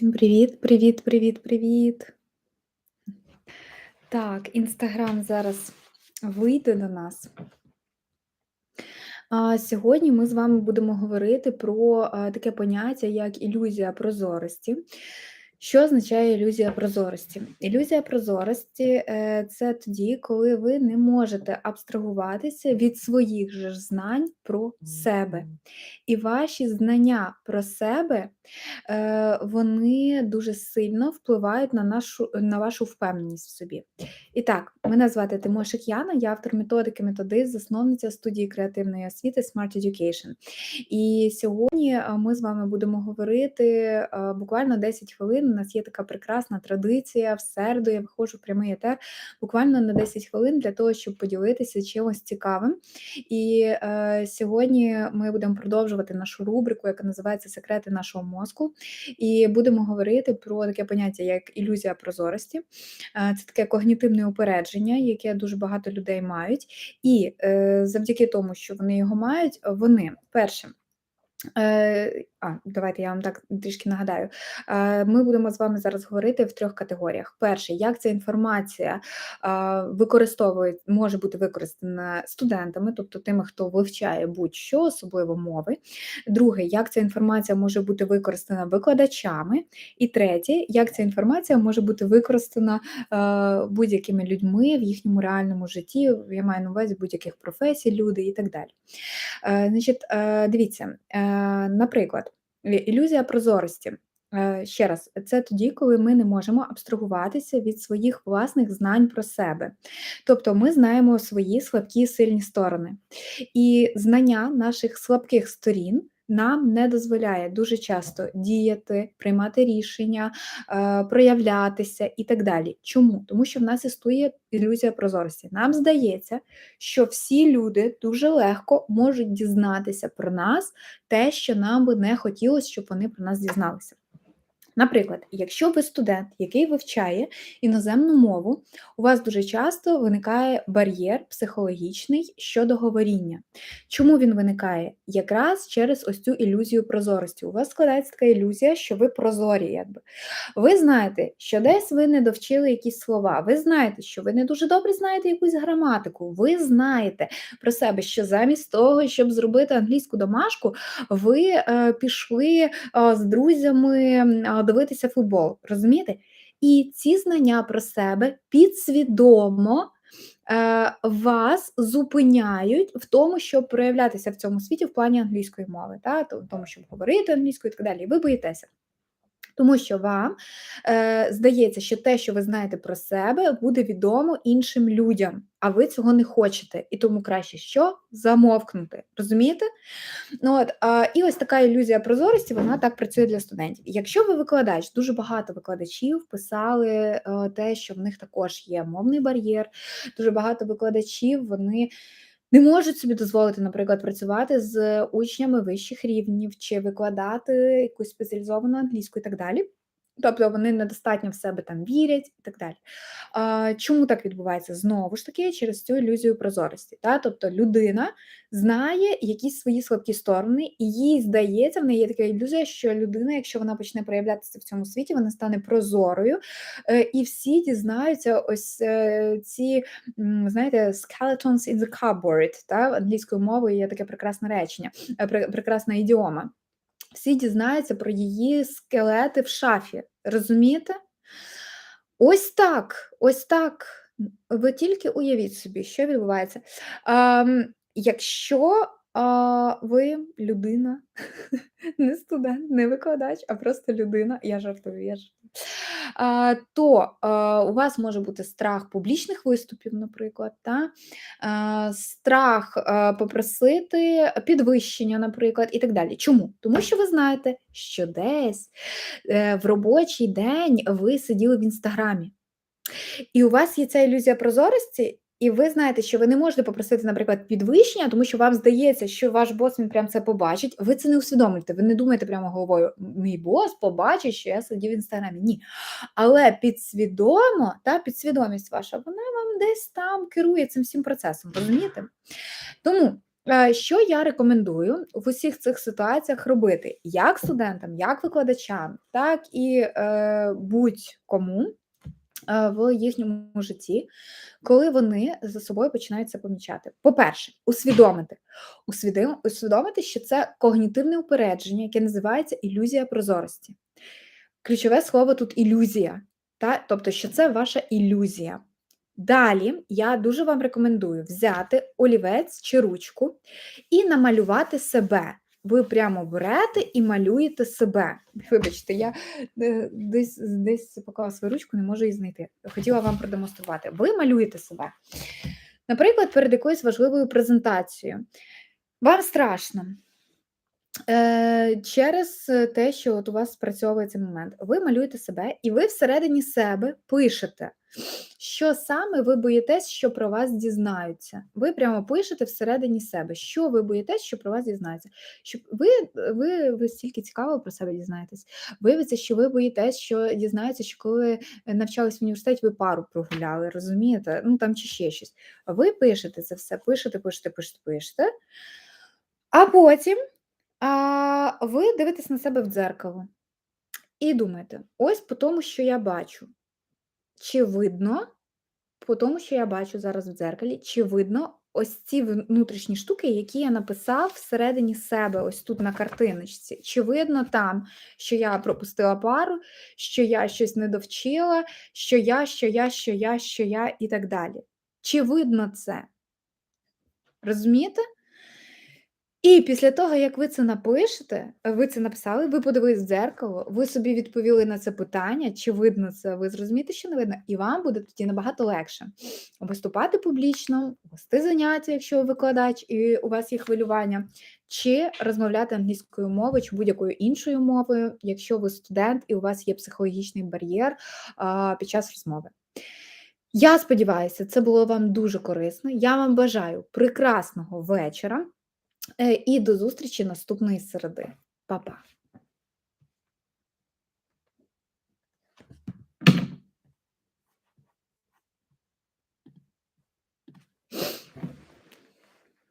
Всім привіт, привіт, привіт, привіт. Так, Інстаграм зараз вийде до нас. А, Сьогодні ми з вами будемо говорити про таке поняття, як ілюзія прозорості. Що означає ілюзія прозорості? Ілюзія прозорості е, це тоді, коли ви не можете абстрагуватися від своїх же ж знань про себе. І ваші знання про себе е, вони дуже сильно впливають на нашу на вашу впевненість в собі. І так, мене звати Тимошик Яна, я автор методики методист, засновниця студії креативної освіти Smart Education. І сьогодні е, ми з вами будемо говорити буквально 10 хвилин. У нас є така прекрасна традиція. В середу я виходжу в прямий етер буквально на 10 хвилин для того, щоб поділитися чимось цікавим. І е, сьогодні ми будемо продовжувати нашу рубрику, яка називається Секрети нашого мозку. І будемо говорити про таке поняття, як ілюзія прозорості. Е, це таке когнітивне упередження, яке дуже багато людей мають. І е, завдяки тому, що вони його мають, вони перше. Е, а, давайте я вам так трішки нагадаю. Е, ми будемо з вами зараз говорити в трьох категоріях. Перше, як ця інформація використовує, може бути використана студентами, тобто тими, хто вивчає будь-що, особливо мови. Друге, як ця інформація може бути використана викладачами. І третє, як ця інформація може бути використана е, будь-якими людьми в їхньому реальному житті, я маю на увазі будь-яких професій, люди і так далі. Значить, Дивіться, наприклад. Ілюзія прозорості. Е, ще раз, це тоді, коли ми не можемо абстрагуватися від своїх власних знань про себе. Тобто ми знаємо свої слабкі сильні сторони. І знання наших слабких сторін нам не дозволяє дуже часто діяти, приймати рішення, е, проявлятися і так далі. Чому? Тому що в нас існує ілюзія прозорості. Нам здається, що всі люди дуже легко можуть дізнатися про нас те, що нам би не хотілося, щоб вони про нас дізналися. Наприклад, якщо ви студент, який вивчає іноземну мову, у вас дуже часто виникає бар'єр психологічний щодо говоріння. Чому він виникає? Якраз через ось цю ілюзію прозорості. У вас складається така ілюзія, що ви прозорі. якби. Ви знаєте, що десь ви не довчили якісь слова, ви знаєте, що ви не дуже добре знаєте якусь граматику, ви знаєте про себе, що замість того, щоб зробити англійську домашку, ви е, пішли е, з друзями дивитися футбол. Розумієте? І ці знання про себе підсвідомо е, вас зупиняють в тому, щоб проявлятися в цьому світі в плані англійської мови, та? в тому, щоб говорити англійською і так далі. Ви боїтеся. Тому що вам е, здається, що те, що ви знаєте про себе, буде відомо іншим людям, а ви цього не хочете. І тому краще що замовкнути. Розумієте? Ну, от, а, І ось така ілюзія прозорості, вона так працює для студентів. Якщо ви викладач, дуже багато викладачів писали е, те, що в них також є мовний бар'єр, дуже багато викладачів вони не можуть собі дозволити, наприклад, працювати з учнями вищих рівнів чи викладати якусь спеціалізовану англійську і так далі. Тобто вони недостатньо в себе там вірять і так далі. А, Чому так відбувається? Знову ж таки, через цю ілюзію прозорості. Та? Тобто людина знає якісь свої слабкі сторони, і їй здається, в неї є така ілюзія, що людина, якщо вона почне проявлятися в цьому світі, вона стане прозорою, е, і всі дізнаються ось е, ці, знаєте, skeletons in the cupboard, та? англійською мовою є таке прекрасне речення, е, прекрасна ідіома всі дізнаються про її скелети в шафі. Розумієте? Ось так, ось так. Ви тільки уявіть собі, що відбувається. А, Якщо а, ви людина, не студент, не викладач, а просто людина, я жартую, я жартую то у вас може бути страх публічних виступів, наприклад, та? страх попросити підвищення, наприклад, і так далі. Чому? Тому що ви знаєте, що десь е, в робочий день ви сиділи в інстаграмі. І у вас є ця ілюзія прозорості, і ви знаєте, що ви не можете попросити, наприклад, підвищення, тому що вам здається, що ваш бос він прям це побачить. Ви це не усвідомлюєте. Ви не думаєте прямо головою, мій бос побачить, що я сидів в інстаграмі. Ні. Але підсвідомо, та підсвідомість ваша, вона вам десь там керує цим всім процесом. Розумієте? Тому Е, що я рекомендую в усіх цих ситуаціях робити як студентам, як викладачам, так і, е, будь-кому, в їхньому житті, коли вони за собою починають це помічати. По-перше, усвідомити. Усвідомити, що це когнітивне упередження, яке називається ілюзія прозорості. Ключове слово тут ілюзія, та? тобто, що це ваша ілюзія. Далі я дуже вам рекомендую взяти олівець чи ручку і намалювати себе. Ви прямо берете і малюєте себе. Вибачте, я е, десь десь поклала свою ручку, не можу її знайти. Хотіла вам продемонструвати. Ви малюєте себе. Наприклад, перед якоюсь важливою презентацією. Вам страшно. Е, через те, що от у вас спрацьовує цей момент, ви малюєте себе, і ви всередині себе пишете, що саме ви боїтесь, що про вас дізнаються. Ви прямо пишете всередині себе, що ви боїтесь, що про вас дізнаються. Щоб ви ви, ви стільки цікаво про себе дізнаєтесь. Виявиться, що ви боїтесь, що дізнаються, що коли навчались в університеті, ви пару прогуляли, розумієте? Ну там чи ще щось. Ви пишете це все, пишете, пишете, пишете, пишете. А потім а, ви дивитесь на себе в дзеркало і думаєте: ось по тому, що я бачу. Чи видно, по тому, що я бачу зараз в дзеркалі, чи видно ось ці внутрішні штуки, які я написав всередині себе, ось тут на картиночці. Чи видно там, що я пропустила пару, що я щось не довчила, що я, що я, що я, що я і так далі. Чи видно це? Розумієте? І після того, як ви це напишете, ви це написали, ви подивились в дзеркало, ви собі відповіли на це питання, чи видно це, ви зрозумієте, що не видно, і вам буде тоді набагато легше виступати публічно, вести заняття, якщо ви викладач і у вас є хвилювання, чи розмовляти англійською мовою, чи будь-якою іншою мовою, якщо ви студент і у вас є психологічний бар'єр під час розмови. Я сподіваюся, це було вам дуже корисно. Я вам бажаю прекрасного вечора. Е, і до зустрічі наступної середи. Па-па!